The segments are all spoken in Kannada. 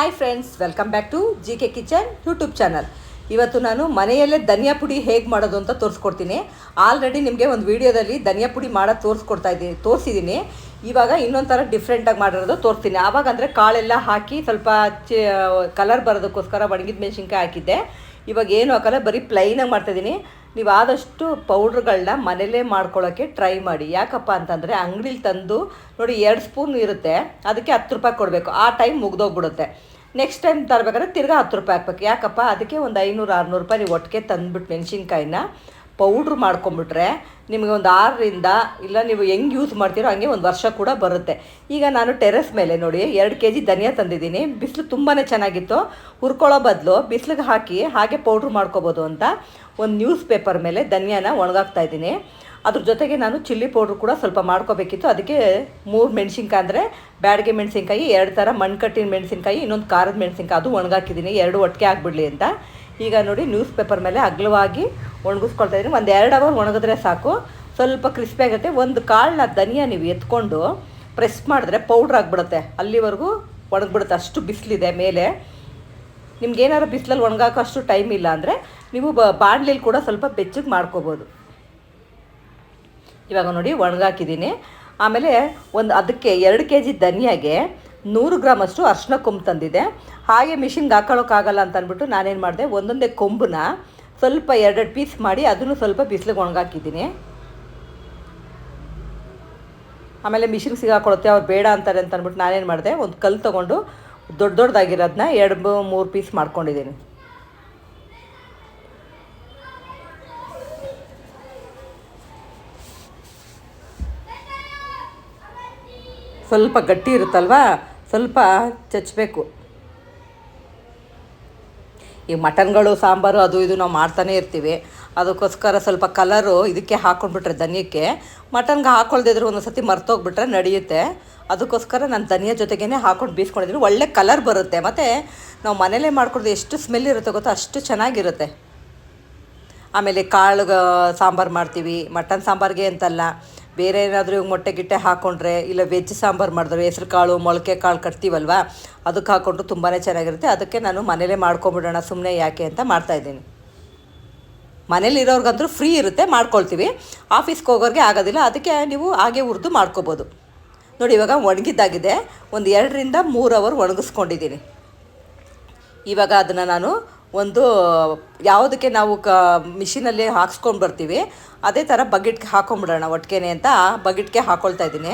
Hi friends welcome back to G K kitchen YouTube channel ಇವತ್ತು ನಾನು ಮನೆಯಲ್ಲೇ ಧನಿಯಾ ಪುಡಿ ಹೇಗೆ ಮಾಡೋದು ಅಂತ ತೋರಿಸ್ಕೊಡ್ತೀನಿ. ಆಲ್ರೆಡಿ ನಿಮಗೆ ಒಂದು ವೀಡಿಯೋದಲ್ಲಿ ಧನಿಯಾ ಪುಡಿ ಮಾಡೋದು ತೋರಿಸ್ಕೊಡ್ತಾ ಇದ್ದೀನಿ, ತೋರಿಸಿದ್ದೀನಿ. ಇವಾಗ ಇನ್ನೊಂಥರ ಥರ ಡಿಫ್ರೆಂಟಾಗಿ ಮಾಡಿರೋದು ತೋರಿಸ್ತೀನಿ. ಆವಾಗ ಅಂದರೆ ಕಾಳೆಲ್ಲ ಹಾಕಿ ಸ್ವಲ್ಪ ಚಿ ಕಲರ್ ಬರೋದಕ್ಕೋಸ್ಕರ ಒಣಗಿದ ಮೆಣಸಿನ್ಕಾಯಿ ಹಾಕಿದ್ದೆ. ಇವಾಗ ಏನು ಹಾಕಲ್ಲ, ಬರೀ ಪ್ಲೈನಾಗಿ ಮಾಡ್ತಾಯಿದ್ದೀನಿ ನೀವು ಆದಷ್ಟು ಪೌಡ್ರ್ಗಳನ್ನ ಮನೇಲೇ ಮಾಡ್ಕೊಳ್ಳೋಕ್ಕೆ ಟ್ರೈ ಮಾಡಿ. ಯಾಕಪ್ಪ ಅಂತಂದರೆ ಅಂಗಡಿಲಿ ತಂದು ನೋಡಿ ಎರಡು ಸ್ಪೂನ್ ಇರುತ್ತೆ. ಅದಕ್ಕೆ ಹತ್ತು ರೂಪಾಯಿ ಕೊಡಬೇಕು. ಆ ಟೈಮ್ ಮುಗ್ದೋಗ್ಬಿಡುತ್ತೆ. ನೆಕ್ಸ್ಟ್ ಟೈಮ್ ತರಬೇಕಾದ್ರೆ ತಿರ್ಗಾ ಹತ್ತು ರೂಪಾಯಿ ಹಾಕ್ಬೇಕು. ಯಾಕಪ್ಪ? ಅದಕ್ಕೆ ಒಂದು ಐನೂರು, ಆರುನೂರು ರೂಪಾಯಿ ನೀವು ಒಟ್ಟಿಗೆ ತಂದುಬಿಟ್ಟು ಮೆಣಸಿನ್ಕಾಯಿನ ಪೌಡ್ರ್ ಮಾಡ್ಕೊಂಬಿಟ್ರೆ ನಿಮಗೆ ಒಂದು ಆರರಿಂದ ಇಲ್ಲ ನೀವು ಹೆಂಗೆ ಯೂಸ್ ಮಾಡ್ತೀರೋ ಹಂಗೆ ಒಂದು ವರ್ಷ ಕೂಡ ಬರುತ್ತೆ. ಈಗ ನಾನು ಟೆರೆಸ್ ಮೇಲೆ ನೋಡಿ, ಎರಡು ಕೆ ಜಿ ಧನಿಯಾ ತಂದಿದ್ದೀನಿ. ಬಿಸಿಲು ತುಂಬಾ ಚೆನ್ನಾಗಿತ್ತು. ಹುರ್ಕೊಳ್ಳೋ ಬದಲು ಬಿಸಿಲಿಗೆ ಹಾಕಿ ಹಾಗೆ ಪೌಡ್ರ್ ಮಾಡ್ಕೋಬೋದು ಅಂತ ಒಂದು ನ್ಯೂಸ್ ಪೇಪರ್ ಮೇಲೆ ಧನಿಯಾನ ಒಣಗಾಕ್ತಾ ಇದ್ದೀನಿ. ಅದ್ರ ಜೊತೆಗೆ ನಾನು ಚಿಲ್ಲಿ ಪೌಡ್ರ್ ಕೂಡ ಸ್ವಲ್ಪ ಮಾಡ್ಕೋಬೇಕಿತ್ತು. ಅದಕ್ಕೆ ಮೂರು ಮೆಣಸಿನ್ಕಾಯಿ ಅಂದರೆ ಬ್ಯಾಡಿಗೆ ಮೆಣಸಿನ್ಕಾಯಿ, ಎರಡು ಥರ ಮಣ್ಕಟ್ಟಿನ ಮೆಣಸಿನ್ಕಾಯಿ, ಇನ್ನೊಂದು ಖಾರದ ಮೆಣಸಿನ್ಕಾಯಿ. ಅದು ಒಣಗಾಕಿದ್ದೀನಿ ಎರಡು ಒಟ್ಟಿಗೆ ಆಗಿಬಿಡಲಿ ಅಂತ. ಈಗ ನೋಡಿ ನ್ಯೂಸ್ ಪೇಪರ್ ಮೇಲೆ ಅಗ್ಲವಾಗಿ ಒಣಗಿಸ್ಕೊಳ್ತಾ ಇದ್ದೀನಿ. ಒಂದು ಎರಡು ಅವರ್ ಒಣಗಿದ್ರೆ ಸಾಕು. ಸ್ವಲ್ಪ ಕ್ರಿಸ್ಪಿ ಆಗುತ್ತೆ. ಒಂದು ಕಾಳನ್ನ ಧನಿಯಾ ನೀವು ಎತ್ಕೊಂಡು ಪ್ರೆಸ್ ಮಾಡಿದ್ರೆ ಪೌಡ್ರ್ ಆಗಿಬಿಡುತ್ತೆ. ಅಲ್ಲಿವರೆಗೂ ಒಣಗಿಬಿಡುತ್ತೆ. ಅಷ್ಟು ಬಿಸಿಲಿದೆ ಮೇಲೆ. ನಿಮ್ಗೆ ಏನಾದ್ರು ಬಿಸಿಲಲ್ಲಿ ಒಣಗಾಕೋ ಅಷ್ಟು ಟೈಮ್ ಇಲ್ಲ ಅಂದರೆ ನೀವು ಬಾಣಲಿಲಿ ಕೂಡ ಸ್ವಲ್ಪ ಬೆಚ್ಚಗೆ ಮಾಡ್ಕೋಬೋದು. ಇವಾಗ ನೋಡಿ ಒಣಗಾಕಿದ್ದೀನಿ. ಆಮೇಲೆ ಒಂದು ಅದಕ್ಕೆ ಎರಡು ಕೆ ಜಿ ಧನಿಯಾಗೆ ನೂರು ಗ್ರಾಮಷ್ಟು ಅರ್ಶಿನ ಕೊಂಬು ತಂದಿದೆ. ಹಾಗೆ ಮಿಷಿನ್ಗೆ ಹಾಕೊಳ್ಳೋಕ್ಕಾಗಲ್ಲ ಅಂತ ಅಂದ್ಬಿಟ್ಟು ನಾನೇನು ಮಾಡಿದೆ, ಒಂದೊಂದೇ ಕೊಂಬನ್ನ ಸ್ವಲ್ಪ ಎರಡೆರಡು ಪೀಸ್ ಮಾಡಿ ಅದನ್ನು ಸ್ವಲ್ಪ ಬಿಸಿಲಿಗೆ ಒಣಗಾಕಿದ್ದೀನಿ. ಆಮೇಲೆ ಮಿಷಿನ್ಗೆ ಸಿಗಾಕೊಳುತ್ತೆ, ಅವ್ರು ಬೇಡ ಅಂತಾರೆ ಅಂತ ಅಂದ್ಬಿಟ್ಟು ನಾನೇನು ಮಾಡಿದೆ, ಒಂದು ಕಲ್ಲು ತೊಗೊಂಡು ದೊಡ್ಡ ದೊಡ್ಡದಾಗಿರೋದನ್ನ ಎರಡು, ಮೂರು ಪೀಸ್ ಮಾಡ್ಕೊಂಡಿದ್ದೀನಿ. ಸ್ವಲ್ಪ ಗಟ್ಟಿ ಇರುತ್ತಲ್ವಾ? ಸ್ವಲ್ಪ ಚಚ್ಚಬೇಕು ಈ ಮಟನ್ಗಳು, ಸಾಂಬಾರು, ಅದು ಇದು ನಾವು ಮಾಡ್ತಾನೆ ಇರ್ತೀವಿ. ಅದಕ್ಕೋಸ್ಕರ ಸ್ವಲ್ಪ ಕಲರು ಇದಕ್ಕೆ ಹಾಕ್ಕೊಂಡ್ಬಿಟ್ರೆ ಧನಿಯಕ್ಕೆ. ಮಟನ್ಗೆ ಹಾಕೊಳ್ದಿದ್ರು ಒಂದು ಸತಿ ಮರ್ತೋಗ್ಬಿಟ್ರೆ ನಡೆಯುತ್ತೆ. ಅದಕ್ಕೋಸ್ಕರ ನಾನು ಧನಿಯ ಜೊತೆಗೇ ಹಾಕೊಂಡು ಬೀಸ್ಕೊಂಡಿದ್ದೀನಿ. ಒಳ್ಳೆ ಕಲರ್ ಬರುತ್ತೆ. ಮತ್ತು ನಾವು ಮನೇಲೇ ಮಾಡ್ಕೊಡ್ದು ಎಷ್ಟು ಸ್ಮೆಲ್ ಇರುತ್ತೆ ಗೊತ್ತೋ? ಅಷ್ಟು ಚೆನ್ನಾಗಿರುತ್ತೆ. ಆಮೇಲೆ ಕಾಳು ಸಾಂಬಾರು ಮಾಡ್ತೀವಿ. ಮಟನ್ ಸಾಂಬಾರಿಗೆ ಅಂತಲ್ಲ. ಬೇರೆ ಏನಾದರೂ ಮೊಟ್ಟೆ ಗಿಟ್ಟೆ ಹಾಕ್ಕೊಂಡ್ರೆ ಇಲ್ಲ ವೆಜ್ ಸಾಂಬಾರು ಮಾಡಿದ್ರೆ ಹೆಸ್ರು ಕಾಳು, ಮೊಳಕೆ ಕಾಳು ಕಟ್ತೀವಲ್ವ? ಅದಕ್ಕೆ ಹಾಕ್ಕೊಂಡ್ರು ತುಂಬಾ ಚೆನ್ನಾಗಿರುತ್ತೆ. ಅದಕ್ಕೆ ನಾನು ಮನೇಲೇ ಮಾಡ್ಕೊಂಬಿಡೋಣ ಸುಮ್ಮನೆ ಯಾಕೆ ಅಂತ ಮಾಡ್ತಾಯಿದ್ದೀನಿ ಮನೇಲಿ ಇರೋರ್ಗಂತೂ ಫ್ರೀ ಇರುತ್ತೆ, ಮಾಡ್ಕೊಳ್ತೀವಿ. ಆಫೀಸ್ಗೆ ಹೋಗೋರಿಗೆ ಆಗೋದಿಲ್ಲ, ಅದಕ್ಕೆ ನೀವು ಹಾಗೆ ಹುರಿದು ಮಾಡ್ಕೋಬೋದು. ನೋಡಿ, ಇವಾಗ ಒಣಗಿದ್ದಾಗಿದೆ. ಒಂದು ಎರಡರಿಂದ ಮೂರು ಅವರ್ ಒಣಗಿಸ್ಕೊಂಡಿದ್ದೀನಿ. ಇವಾಗ ಅದನ್ನು ನಾನು ಒಂದು, ಯಾವುದಕ್ಕೆ ನಾವು ಕ, ಮಿಷಿನಲ್ಲಿ ಹಾಕ್ಸ್ಕೊಂಡು ಬರ್ತೀವಿ. ಅದೇ ಥರ ಬಕೆಟ್ಗೆ ಹಾಕೊಂಬಿಡೋಣ ಒಟ್ಟಿಗೆನೆ ಅಂತ ಬಕೆಟ್ಗೆ ಹಾಕ್ಕೊಳ್ತಾ ಇದ್ದೀನಿ.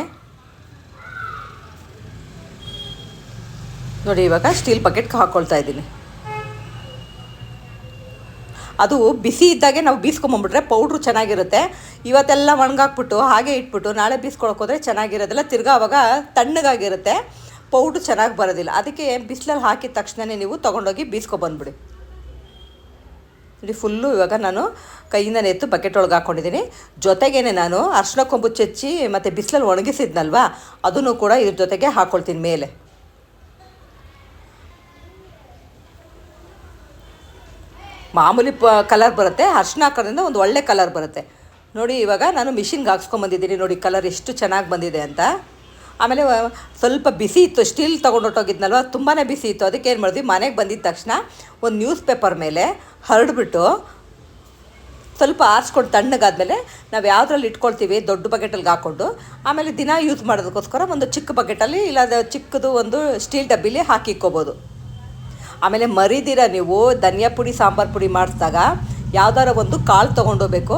ನೋಡಿ, ಇವಾಗ ಸ್ಟೀಲ್ ಬಕೆಟ್ಗೆ ಹಾಕ್ಕೊಳ್ತಾ ಇದ್ದೀನಿ. ಅದು ಬಿಸಿ ಇದ್ದಾಗೆ ನಾವು ಬೀಸ್ಕೊಂಬಂಬಿಟ್ರೆ ಪೌಡ್ರು ಚೆನ್ನಾಗಿರುತ್ತೆ. ಇವತ್ತೆಲ್ಲ ಒಣಗಾಕ್ಬಿಟ್ಟು, ಹಾಗೆ ಇಟ್ಬಿಟ್ಟು, ನಾಳೆ ಬೀಸ್ಕೊಳಕ್ಕೆ ಹೋದರೆ ಚೆನ್ನಾಗಿರೋದಿಲ್ಲ. ತಿರ್ಗಾ ಅವಾಗ ತಣ್ಣಗಾಗಿರುತ್ತೆ. ಪೌಡ್ರು ಚೆನ್ನಾಗಿ ಬರೋದಿಲ್ಲ. ಅದಕ್ಕೆ ಬಿಸಿಲಲ್ಲಿ ಹಾಕಿದ ತಕ್ಷಣವೇ ನೀವು ತೊಗೊಂಡೋಗಿ ಬೀಸ್ಕೊಬಂದ್ಬಿಡಿ. ನೋಡಿ ಫುಲ್ಲು ಇವಾಗ ನಾನು ಕೈಯಿಂದ ಎತ್ತು ಬಕೆಟ್ ಒಳಗೆ ಹಾಕ್ಕೊಂಡಿದ್ದೀನಿ ಜೊತೆಗೇನೆ ನಾನು ಅರ್ಶಿನ ಕೊಂಬು ಚಚ್ಚಿ ಮತ್ತು ಬಿಸಿಲಲ್ಲಿ ಒಣಗಿಸಿದ್ನಲ್ವಾ, ಅದನ್ನು ಕೂಡ ಇದ್ರ ಜೊತೆಗೆ ಹಾಕ್ಕೊಳ್ತೀನಿ ಮೇಲೆ. ಮಾಮೂಲಿ ಪ ಕಲರ್ ಬರುತ್ತೆ. ಅರ್ಶಿನ ಹಾಕೋದ್ರಿಂದ ಒಂದು ಒಳ್ಳೆ ಕಲರ್ ಬರುತ್ತೆ. ನೋಡಿ, ಇವಾಗ ನಾನು ಮಿಷಿನ್ಗೆ ಹಾಕ್ಸ್ಕೊಂಬಂದಿದ್ದೀನಿ ನೋಡಿ ಕಲರ್ ಎಷ್ಟು ಚೆನ್ನಾಗಿ ಬಂದಿದೆ ಅಂತ. ಆಮೇಲೆ ಸ್ವಲ್ಪ ಬಿಸಿ ಇತ್ತು, ಸ್ಟೀಲ್ ತೊಗೊಂಡೊಟ್ಟೋಗಿದ್ನಲ್ವ ತುಂಬಾ ಬಿಸಿ ಇತ್ತು. ಅದಕ್ಕೆ ಏನು ಮಾಡಿದ್ವಿ, ಮನೆಗೆ ಬಂದಿದ್ದ ತಕ್ಷಣ ಒಂದು ನ್ಯೂಸ್ ಪೇಪರ್ ಮೇಲೆ ಹರಡ್ಬಿಟ್ಟು ಸ್ವಲ್ಪ ಆರಿಸ್ಕೊಂಡು ತಣ್ಣಗಾದಮೇಲೆ ನಾವು ಯಾವುದ್ರಲ್ಲಿ ಇಟ್ಕೊಳ್ತೀವಿ, ದೊಡ್ಡ ಬಕೆಟಲ್ಲಿ ಹಾಕ್ಕೊಂಡು ಆಮೇಲೆ ದಿನ ಯೂಸ್ ಮಾಡೋದಕ್ಕೋಸ್ಕರ ಒಂದು ಚಿಕ್ಕ ಬಕೆಟಲ್ಲಿ ಇಲ್ಲ ಚಿಕ್ಕದು ಒಂದು ಸ್ಟೀಲ್ ಡಬ್ಬಿಲಿ ಹಾಕಿ ಇಕ್ಕೋಬೋದು. ಆಮೇಲೆ ಮರಿದಿರ ನೀವು, ಧನಿಯಾ ಪುಡಿ, ಸಾಂಬಾರು ಪುಡಿ ಮಾಡಿಸಿದಾಗ ಯಾವ್ದಾರ ಒಂದು ಕಾಳು ತೊಗೊಂಡೋಗ್ಬೇಕು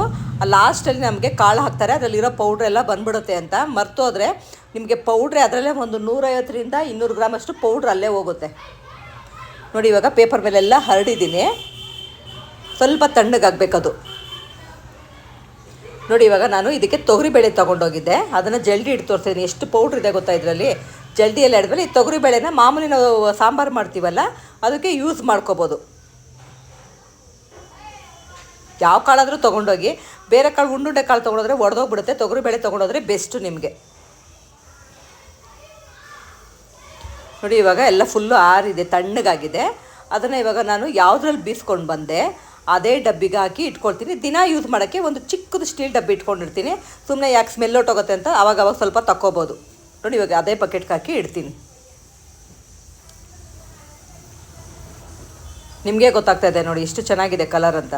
ಲಾಸ್ಟಲ್ಲಿ ನಮಗೆ ಕಾಳು ಹಾಕ್ತಾರೆ, ಅದರಲ್ಲಿರೋ ಪೌಡ್ರ್ ಎಲ್ಲ ಬಂದ್ಬಿಡುತ್ತೆ ಅಂತ. ಮರ್ತೋದ್ರೆ ನಿಮಗೆ ಪೌಡ್ರೆ ಅದರಲ್ಲೇ ಒಂದು ನೂರೈವತ್ತರಿಂದ ಇನ್ನೂರು ಗ್ರಾಮ್ ಅಷ್ಟು ಪೌಡ್ರ್ ಅಲ್ಲೇ ಹೋಗುತ್ತೆ. ನೋಡಿ ಇವಾಗ ಪೇಪರ್ ಮೇಲೆಲ್ಲ ಹರಡಿದ್ದೀನಿ. ಸ್ವಲ್ಪ ತಣ್ಣಗಾಗಬೇಕದು. ನೋಡಿ ಇವಾಗ ನಾನು ಇದಕ್ಕೆ ತೊಗರಿಬೇಳೆ ತೊಗೊಂಡೋಗಿದ್ದೆ ಅದನ್ನು ಜಲ್ದಿ ಇಟ್ಟು ತೋರಿಸ್ತೀನಿ. ಎಷ್ಟು ಪೌಡ್ರ್ ಇದೆ ಗೊತ್ತಾ ಇದರಲ್ಲಿ? ಜಲ್ದಿ ಎಲ್ಲ ಹಿಡಿದ್ಮೇಲೆ ಈ ತೊಗರಿಬೇಳೆನ ಮಾಮೂಲಿ ನಾವು ಸಾಂಬಾರು ಮಾಡ್ತೀವಲ್ಲ, ಅದಕ್ಕೆ ಯೂಸ್ ಮಾಡ್ಕೋಬೋದು. ಯಾವ ಕಾಳಾದರೂ ತೊಗೊಂಡೋಗಿ, ಬೇರೆ ಕಾಳು ಉಂಡುಂಡೆ ಕಾಳು ತೊಗೊಂಡೋದ್ರೆ ಒಡೆದೋಗ್ಬಿಡುತ್ತೆ. ತೊಗರಿಬೇಳೆ ತೊಗೊಂಡೋದ್ರೆ ಬೆಸ್ಟು ನಿಮಗೆ. ನೋಡಿ, ಇವಾಗ ಎಲ್ಲ ಫುಲ್ಲು ಆರಿದೆ, ತಣ್ಣಗಾಗಿದೆ. ಅದನ್ನು ಇವಾಗ ನಾನು ಯಾವುದ್ರಲ್ಲಿ ಬೀಸ್ಕೊಂಡು ಬಂದೆ, ಅದೇ ಡಬ್ಬಿಗೆ ಹಾಕಿ ಇಟ್ಕೊಳ್ತೀನಿ. ದಿನ ಯೂಸ್ ಮಾಡೋಕ್ಕೆ ಒಂದು ಚಿಕ್ಕದು ಸ್ಟೀಲ್ ಡಬ್ಬಿ ಇಟ್ಕೊಂಡಿರ್ತೀನಿ. ಸುಮ್ಮನೆ ಯಾಕೆ ಸ್ಮೆಲ್ ಹೊಟ್ಟೋಗುತ್ತೆ ಅಂತ ಅವಾಗ ಅವಾಗ ಸ್ವಲ್ಪ ತಕ್ಕೋಬೋದು. ನೋಡಿ, ಇವಾಗ ಅದೇ ಬಕೆಟ್ಗೆ ಹಾಕಿ ಇಡ್ತೀನಿ. ನಿಮಗೆ ಗೊತ್ತಾಗ್ತಾ ಇದೆ ನೋಡಿ ಎಷ್ಟು ಚೆನ್ನಾಗಿದೆ ಕಲರ್ ಅಂತ.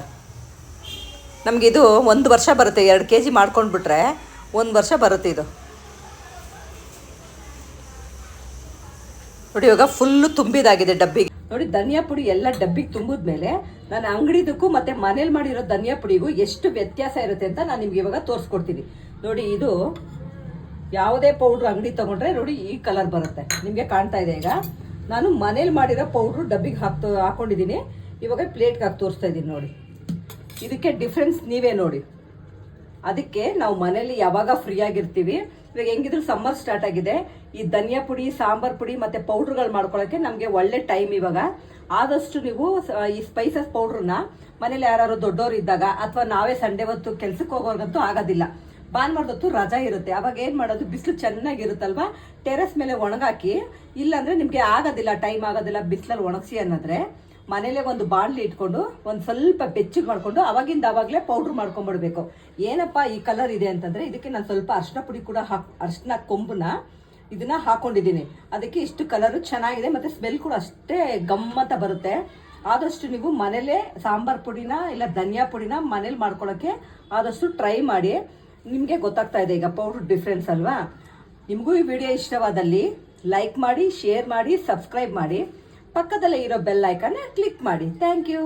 ನಮಗಿದು ಒಂದು ವರ್ಷ ಬರುತ್ತೆ, ಎರಡು ಕೆ ಜಿ ಮಾಡ್ಕೊಂಡ್ಬಿಟ್ರೆ ಒಂದು ವರ್ಷ ಬರುತ್ತೆ ಇದು. ನೋಡಿ, ಇವಾಗ ಫುಲ್ಲು ತುಂಬಿದಾಗಿದೆ ಡಬ್ಬಿಗೆ. ನೋಡಿ, ಧನಿಯಾ ಪುಡಿ ಎಲ್ಲ ಡಬ್ಬಿಗೆ ತುಂಬಿದ್ಮೇಲೆ ನಾನು ಅಂಗಡಿದಕ್ಕೂ ಮತ್ತೆ ಮನೇಲಿ ಮಾಡಿರೋ ಧನಿಯಾ ಪುಡಿಗೂ ಎಷ್ಟು ವ್ಯತ್ಯಾಸ ಇರುತ್ತೆ ಅಂತ ನಾನು ನಿಮ್ಗೆ ಇವಾಗ ತೋರಿಸ್ಕೊಡ್ತೀನಿ. ನೋಡಿ, ಇದು ಯಾವುದೇ ಪೌಡ್ರ್ ಅಂಗಡಿ ತಗೊಂಡ್ರೆ ನೋಡಿ, ಈ ಕಲರ್ ಬರುತ್ತೆ. ನಿಮಗೆ ಕಾಣ್ತಾ ಇದೆ ಈಗ. ನಾನು ಮನೇಲಿ ಮಾಡಿರೋ ಪೌಡ್ರು ಡಬ್ಬಿಗೆ ಹಾಕ್ತು, ಹಾಕೊಂಡಿದ್ದೀನಿ. ಇವಾಗ ಪ್ಲೇಟ್ಗೆ ಹಾಕಿ ತೋರಿಸ್ತಾ ಇದ್ದೀನಿ ನೋಡಿ. ಇದಕ್ಕೆ ಡಿಫ್ರೆನ್ಸ್ ನೀವೇ ನೋಡಿ. ಅದಕ್ಕೆ ನಾವು ಮನೇಲಿ ಯಾವಾಗ ಫ್ರೀ ಆಗಿರ್ತೀವಿ, ಇವಾಗ ಹೆಂಗಿದ್ರು ಸಮ್ಮರ್ ಸ್ಟಾರ್ಟ್ ಆಗಿದೆ, ಈ ಧನಿಯಾ ಪುಡಿ, ಸಾಂಬಾರ್ ಪುಡಿ ಮತ್ತೆ ಪೌಡ್ರ್ಗಳು ಮಾಡ್ಕೊಳ್ಳೋಕೆ ನಮಗೆ ಒಳ್ಳೆ ಟೈಮ್ ಇವಾಗ. ಆದಷ್ಟು ನೀವು ಈ ಸ್ಪೈಸಸ್ ಪೌಡ್ರನ್ನ ಮನೇಲಿ ಯಾರು ದೊಡ್ಡವರು ಇದ್ದಾಗ ಅಥವಾ ನಾವೇ ಸಂಡೇ ಹೊತ್ತು ಕೆಲ್ಸಕ್ಕೆ ಹೋಗೋರ್ಗಂತೂ ಆಗೋದಿಲ್ಲ. ಹೊತ್ತು ರಜಾ ಇರುತ್ತೆ. ಅವಾಗ ಏನು ಮಾಡೋದು? ಬಿಸಿಲು ಚೆನ್ನಾಗಿರುತ್ತಲ್ವಾ? ಟೆರೆಸ್ ಮೇಲೆ ಒಣಗಾಕಿ, ಇಲ್ಲಾಂದ್ರೆ ನಿಮಗೆ ಆಗೋದಿಲ್ಲ ಟೈಮ್ ಆಗೋದಿಲ್ಲ ಬಿಸಿಲಲ್ಲಿ ಒಣಗಿಸಿ ಅನ್ನೋದ್ರೆ ಮನೇಲೆ ಒಂದು ಬಾಣಲಿ ಇಟ್ಕೊಂಡು ಒಂದು ಸ್ವಲ್ಪ ಬೆಚ್ಚಗೆ ಮಾಡ್ಕೊಂಡು ಅವಾಗಿಂದ ಅವಾಗಲೇ ಪೌಡ್ರ್ ಮಾಡ್ಕೊಂಡ್ಬಿಡ್ಬೇಕು. ಏನಪ್ಪ ಈ ಕಲರ್ ಇದೆ ಅಂತಂದ್ರೆ ಇದಕ್ಕೆ ನಾನು ಸ್ವಲ್ಪ ಅರ್ಶಿನ ಪುಡಿ ಕೂಡ ಹಾಕ್ ಅರ್ಶಿನ ಕೊಂಬನ್ನ ಇದನ್ನ ಹಾಕೊಂಡಿದ್ದೀನಿ. ಅದಕ್ಕೆ ಇಷ್ಟು ಕಲರ್ ಚೆನ್ನಾಗಿದೆ ಮತ್ತೆ ಸ್ಮೆಲ್ ಕೂಡ ಅಷ್ಟೇ ಗಮ್ಮತ್ತ ಬರುತ್ತೆ. ಆದಷ್ಟು ನೀವು ಮನೇಲೇ ಸಾಂಬಾರ್ ಪುಡಿನ ಇಲ್ಲ ಧನಿಯಾ ಪುಡಿನ ಮನೇಲಿ ಮಾಡ್ಕೊಳ್ಳೋಕ್ಕೆ ಆದಷ್ಟು ಟ್ರೈ ಮಾಡಿ. ನಿಮಗೆ ಗೊತ್ತಾಗ್ತಾ ಇದೆ ಈಗ ಪೌಡ್ರ್ ಡಿಫ್ರೆನ್ಸ್ ಅಲ್ವಾ? ನಿಮಗೂ ಈ ವಿಡಿಯೋ ಇಷ್ಟವಾದಲ್ಲಿ ಲೈಕ್ ಮಾಡಿ ಶೇರ್ ಮಾಡಿ ಸಬ್ಸ್ಕ್ರೈಬ್ ಮಾಡಿ. ಪಕ್ಕದಲ್ಲೇ ಇರೋ ಬೆಲ್ ಐಕನ್ನ ಕ್ಲಿಕ್ ಮಾಡಿ. Thank you